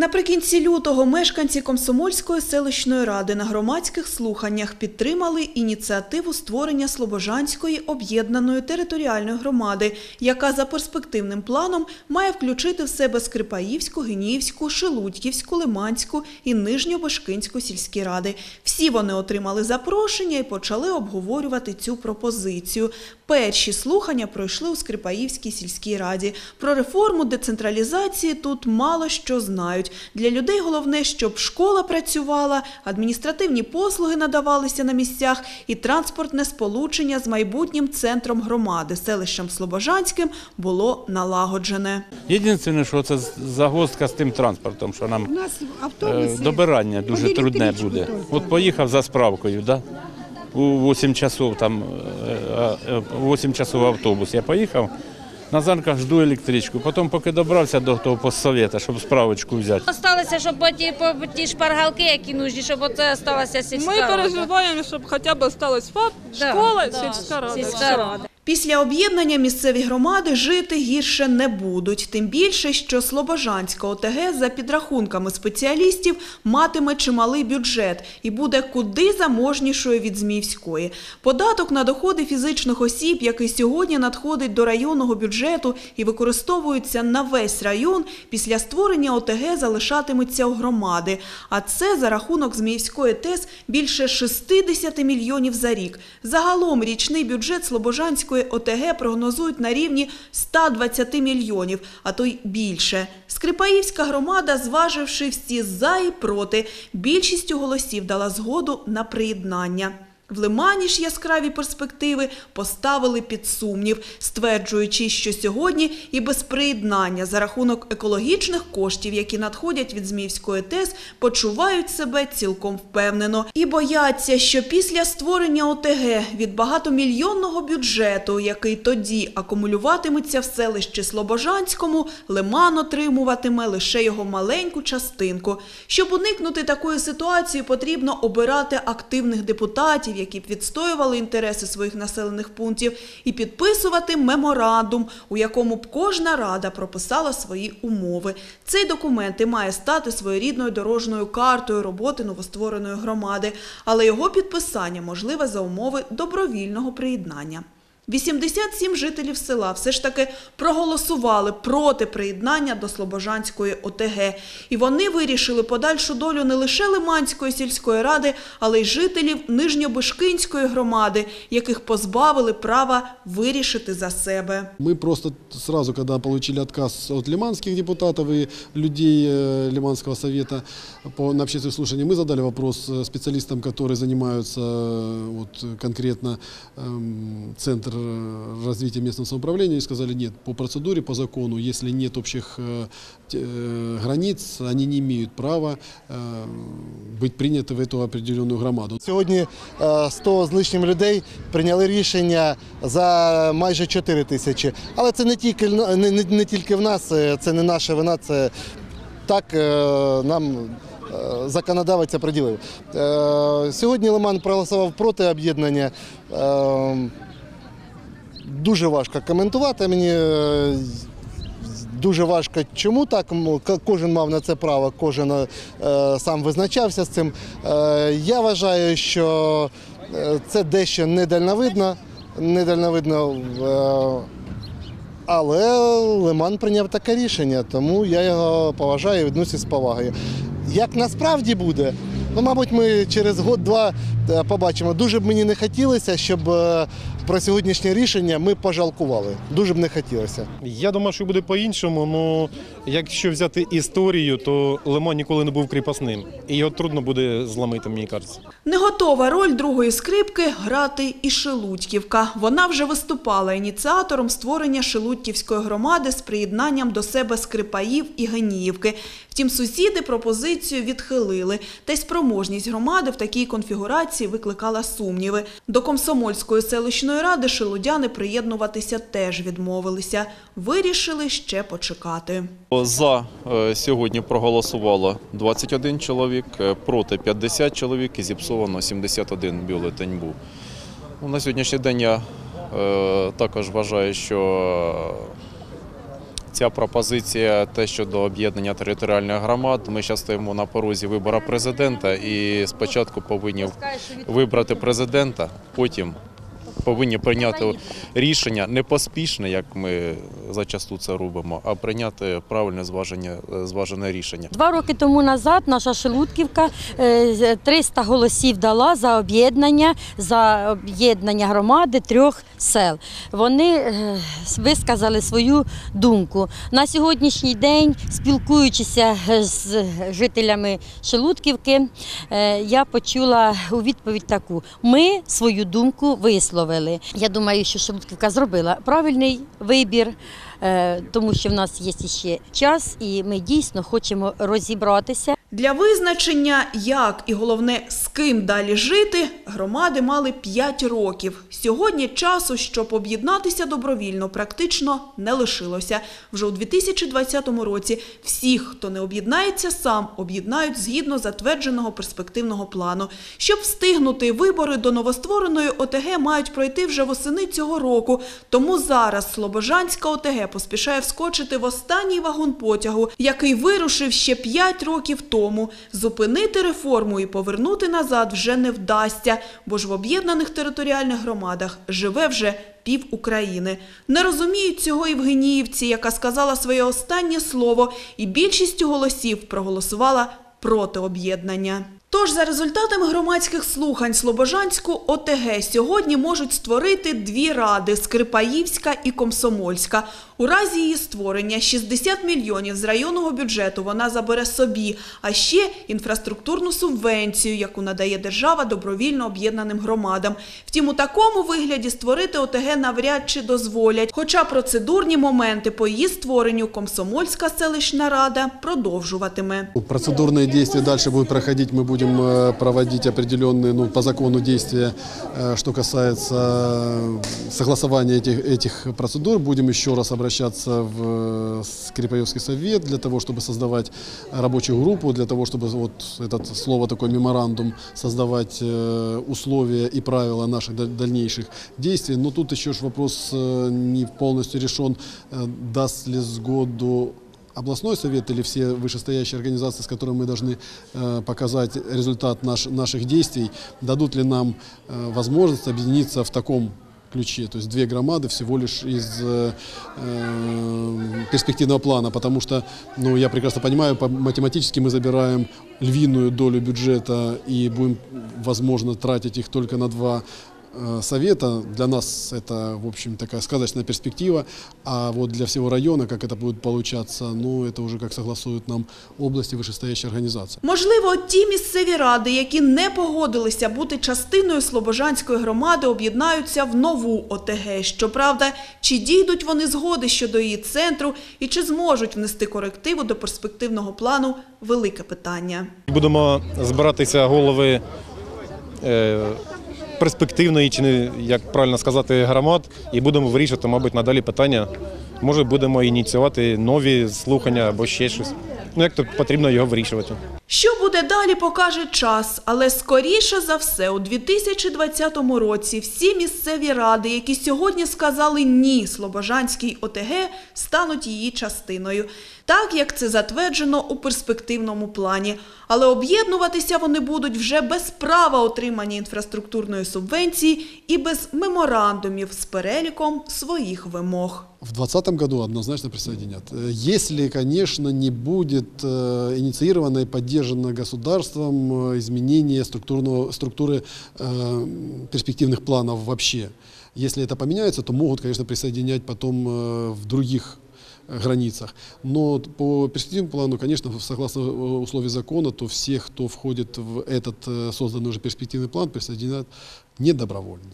Наприкінці лютого мешканці Комсомольської селищної ради на громадських слуханнях підтримали ініціативу створення Слобожанської об'єднаної територіальної громади, яка за перспективним планом має включити в себе Скрипаївську, Геніївську, Шелудьківську, Лиманську і Нижньобешкинську сільські ради. Всі вони отримали запрошення і почали обговорювати цю пропозицію. Перші слухання пройшли у Скрипаївській сільській раді. Про реформу децентралізації тут мало що знають. Для людей головне, щоб школа працювала, адміністративні послуги надавалися на місцях і транспортне сполучення з майбутнім центром громади, селищем Слобожанським, було налагоджене. Єдине, що це загвоздка з тим транспортом, що нам нас е, добирання дуже трудне буде. От поїхав за справкою, да? у 8 часов там е, е, 8 часов автобус. Я поїхав. На Зарках жду електричку. Потім, поки добрався до того постсовета, щоб справочку взяти. Осталося, щоб по ті, по ті шпаргалки, які нужні, щоб оце сталося сільська Ми рада. переживаємо, щоб хоча б сталася ФАП, Да, школа, да, сільська рада. сільська рада. Після об'єднання місцеві громади жити гірше не будуть. Тим більше, що Слобожанська ОТГ за підрахунками спеціалістів матиме чималий бюджет і буде куди заможнішою від Зміївської. Податок на доходи фізичних осіб, який сьогодні надходить до районного бюджету і використовується на весь район, після створення ОТГ залишатиметься у громади. А це за рахунок Зміївської ТЕС більше 60 мільйонів за рік. Загалом річний бюджет Слобожанської ОТГ прогнозують на рівні 120 мільйонів, а то й більше. Скрипаївська громада, зваживши всі за і проти, більшістю голосів дала згоду на приєднання. В Лимані ж яскраві перспективи поставили під сумнів, стверджуючи, що сьогодні і без приєднання за рахунок екологічних коштів, які надходять від Зміївської ТЕС, почувають себе цілком впевнено і бояться, що після створення ОТГ від багатомільйонного бюджету, який тоді акумулюватиметься в селищі Слобожанському, Лиман отримуватиме лише його маленьку частинку. Щоб уникнути такої ситуації, потрібно обирати активних депутатів, які б відстоювали інтереси своїх населених пунктів, і підписувати меморандум, у якому б кожна рада прописала свої умови. Цей документ і має стати своєрідною дорожною картою роботи новоствореної громади, але його підписання можливе за умови добровільного приєднання. 87 жителів села все ж таки проголосували проти приєднання до Слобожанської ОТГ. І вони вирішили подальшу долю не лише Лиманської сільської ради, але й жителів Нижньобишкинської громади, яких позбавили права вирішити за себе. Мы просто сразу, когда получили отказ от лиманских депутатов и людей э, Лиманского совета по, на общественных слушаниях, мы задали вопрос э, специалистам, которые занимаются э, вот, конкретно эм, Центр э, развития местного самоуправления, и сказали, нет, по процедуре, по закону, если нет общих э, те- э, границ, они не имеют права э, быть приняты в эту определенную громаду. Сьогодні е, 100 з лишнім людей прийняли рішення за майже 4 тисячі. Але це не тільки, не, не, не тільки в нас, е, це не наша вина, це так е, нам е, законодавець приділив. Е, Сьогодні Лиман проголосував проти об'єднання. Дуже важко коментувати. Мені е, дуже важко, чому так. Кожен мав на це право, кожен е, сам визначався з цим. Е, я вважаю, що це дещо недальновидно, недальновидно. Але Лиман прийняв таке рішення, тому я його поважаю і відносився з повагою. Як насправді буде, ну, мабуть, ми через год-два е, побачимо. Дуже б мені не хотілося, щоб е, про сьогоднішнє рішення ми пожалкували. Дуже б не хотілося. Я думаю, що буде по-іншому. Ну якщо взяти історію, то Лиман ніколи не був кріпосним. І його трудно буде зламити, мені кажеться. Не готова роль другої скрипки грати і Шелудьківка. Вона вже виступала ініціатором створення Шелудьківської громади з приєднанням до себе Скрипаїв і Геніївки. Втім, сусіди пропозицію відхилили. Та й спроможність громади в такій конфігурації викликала сумніви. До Комсомольської селищної ради шелудяни приєднуватися теж відмовилися. Вирішили ще почекати. За е, сьогодні проголосувало 21 чоловік, е, проти 50 чоловік і зіпсовано 71 бюлетень був. Ну, На сьогоднішній день я е, також вважаю, що Ця пропозиція, те щодо об'єднання територіальних громад, ми зараз стоїмо на порозі вибору президента і спочатку повинні вибрати президента, потім повинні прийняти рішення не поспішне, як ми зачасту це робимо, а прийняти правильне зваження, зважене рішення. Два роки тому назад наша Шелудківка е, 300 голосів дала за об'єднання, за об'єднання громади трьох сел. Вони е, висказали свою думку. На сьогоднішній день, спілкуючися е, з жителями Шелудківки, е, я почула у відповідь таку: ми свою думку висловили. Я думаю, що Шумківка зробила правильний вибір. е, Тому що в нас є ще час, і ми дійсно хочемо розібратися. Для визначення, як і головне, з ким далі жити, громади мали 5 років. Сьогодні часу, щоб об'єднатися добровільно, практично не лишилося. Вже у 2020 році всіх, хто не об'єднається сам, об'єднають згідно затвердженого перспективного плану. Щоб встигнути вибори до новоствореної ОТГ мають пройти вже восени цього року. Тому зараз Слобожанська ОТГ поспішає вскочити в останній вагон потягу, який вирушив ще 5 років тому. Зупинити реформу і повернути назад вже не вдасться, бо ж в об'єднаних територіальних громадах живе вже пів України. Не розуміють цього Євгеніївці, яка сказала своє останнє слово, і більшістю голосів проголосувала проти об'єднання. Тож за результатами громадських слухань Слобожанську ОТГ сьогодні можуть створити дві ради – Скрипаївська і Комсомольська. У разі її створення 60 мільйонів з районного бюджету вона забере собі, а ще інфраструктурну субвенцію, яку надає держава добровільно об'єднаним громадам. Втім, у такому вигляді створити ОТГ навряд чи дозволять, хоча процедурні моменти по її створенню Комсомольська селищна рада продовжуватиме. Процедурные действия дальше будут проходить. Мы будем э, проводить определенные, ну, по закону действия, э, что касается э, согласования этих, этих процедур. Будем еще раз Обращаться в э, Скрипаевский совет для того, чтобы создавать рабочую группу, для того, чтобы вот это слово такой меморандум создавать э, условия и правила наших даль- дальнейших действий. Но тут еще ж вопрос э, не полностью решен, даст ли сгоду областной совет или все вышестоящие организации, с которыми мы должны э, показать результат наш- наших действий, дадут ли нам э, возможность объединиться в таком ключе, то есть две громады всего лишь из э, э, перспективного плана, потому что, ну, я прекрасно понимаю, по- математически мы забираем львиную долю бюджета и будем, возможно, тратить их только на два совета. Для нас это, в общем, такая сказочная перспектива. А вот для всего района, как это будет получаться, ну, это уже как согласуют нам области вышестоящие организации. Можливо, ті місцеві ради, які не погодилися бути частиною Слобожанської громади, об'єднаються в нову ОТГ. Щоправда, чи дійдуть вони згоди щодо її центру і чи зможуть внести корективу до перспективного плану – велике питання. Будемо збиратися голови е, перспективної, чи не як правильно сказати, громад, і будемо вирішувати, мабуть, надалі питання. Може, будемо ініціювати нові слухання або ще щось. Ну, як то потрібно його вирішувати. Що буде далі, покаже час, але скоріше за все, у 2020 році всі місцеві ради, які сьогодні сказали «ні» Слобожанській ОТГ, стануть її частиною, так як це затверджено у перспективному плані. Але об'єднуватися вони будуть вже без права отримання інфраструктурної субвенції і без меморандумів з переліком своїх вимог. В 2020 году однозначно присоединят. Если, конечно, не будет э, инициировано и поддержано государством э, изменение структурного, структуры э, перспективных планов вообще. Если это поменяется, то могут, конечно, присоединять потом э, в других э, границах. Но по перспективному плану, конечно, согласно э, условий закона, то все, кто входит в этот созданный уже перспективный план, присоединят не добровольно.